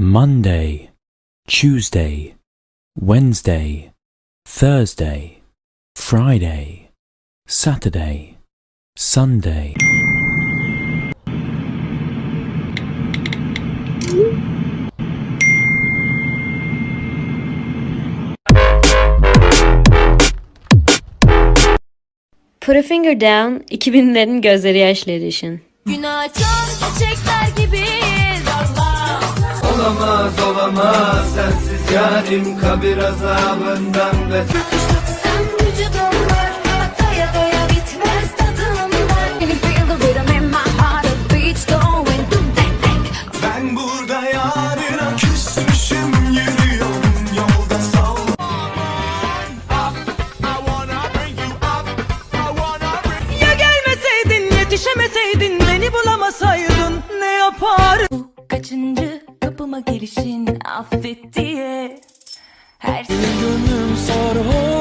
Monday, Tuesday, Wednesday, Thursday, Friday, Saturday, Sunday. Put a finger down 2000'lerin gözleri yaşlı edition. Gün açan çiçekler gibiyiz Allah Olamaz olamaz. Sensiz yarim kabir azabından beter Sen vücudumlar Doya doya bitmez tadımlar Can you feel the rhythm in my heart The beats going dum dang dang. Ben burada yarına küsmüşüm yürüyorum yolda sal Ya gelmeseydin yetişemeseydin beni bulamasaydın kapıma gelişin affet diye. Her Gönlüm sarhoştur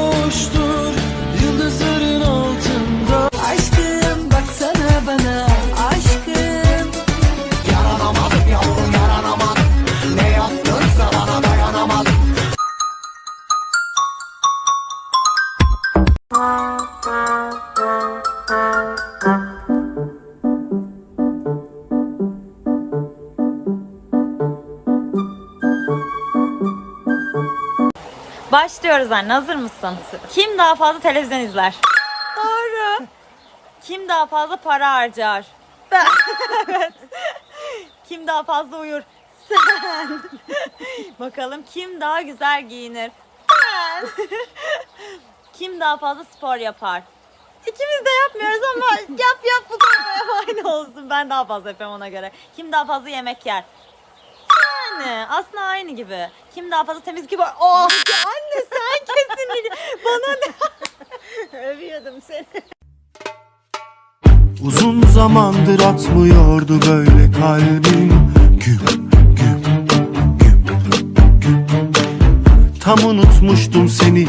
Başlıyoruz anne. Hazır mısın? Kim daha fazla televizyon izler? Doğru. Kim daha fazla para harcar? Ben. evet. Kim daha fazla uyur? Sen. Bakalım kim daha güzel giyinir? Ben. kim daha fazla spor yapar? İkimiz de yapmıyoruz ama yap yap bu konuda aynı olsun. Ben daha fazla yapıyorum ona göre. Kim daha fazla yemek yer? Yani aslında aynı gibi. Kim daha fazla temizlik yapar? Oh anne sen kesinlikle bana ne? Övüyordum seni. Uzun zamandır atmıyordu böyle kalbim Güm güm güm güm Tam unutmuştum seni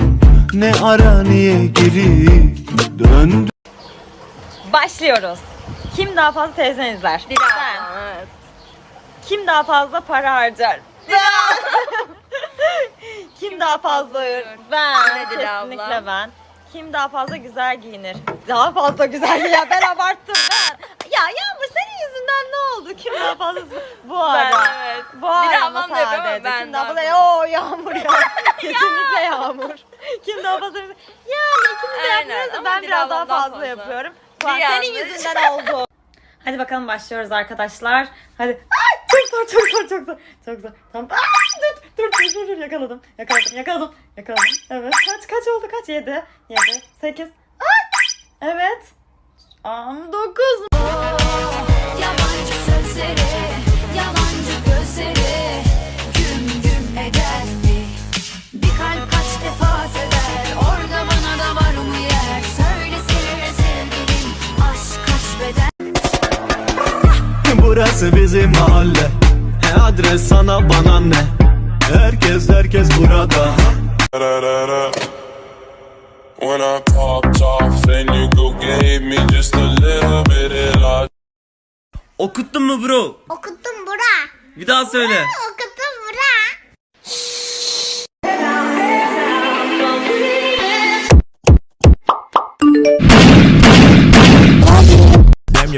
Ne ara niye geri döndün Başlıyoruz. Kim daha fazla televizyon izler? Ben. Kim daha fazla para harcar? Ben. Kim daha fazla uyur? Ben. Kesinlikle ben. Kim daha fazla güzel giyinir? Daha fazla güzel giyinir. Ben abarttım ben. Ya Yağmur senin yüzünden ne oldu? Kim daha fazla bu ara? evet. Bu ara Bir ama anlam da yapamam, sadece. ben Kim daha fazla? Oo Yağmur ya. Kesinlikle Yağmur. Kim daha fazla? Yani ikimiz de Aynen, yapmıyoruz da ama ben bir biraz daha fazla fazla. yapıyorum. Bir Senin yanlış. yüzünden oldu. Hadi bakalım başlıyoruz arkadaşlar. Hadi. Zor, çok zor, çok zor. Çok zor. Tamam. Ay, dur, dur, dur, dur, dur. Yakaladım. Yakaladım, yakaladım. Yakaladım. Evet. Kaç, kaç oldu? Kaç? Yedi. Yedi. Sekiz. Ay. Evet. Am, dokuz. Yabancı sözleri Burası bizim mahalle E adres sana bana ne Herkes herkes burada When I popped off and you go gave me just a little bit of love. Okuttun mu bro? Okuttum bura. Bir daha söyle. Okuttum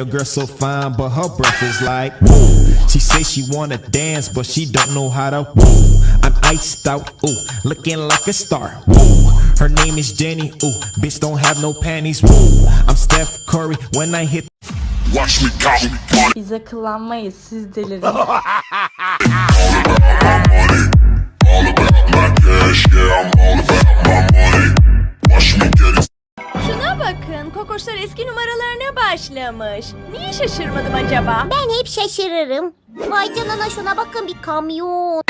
your girl so fine, but her breath is like woo. She say she wanna dance, but she don't know how to woo. I'm iced out, ooh, looking like a star. Woo. Her name is Jenny, ooh, bitch don't have no panties. Woo. I'm Steph Curry when I hit. Watch me count money, Biz akıllanmayız. Siz delirin. all about my cash, yeah, I'm başlamış Niye şaşırmadım acaba? Ben hep şaşırırım. Vay canına şuna bakın bir kamyon.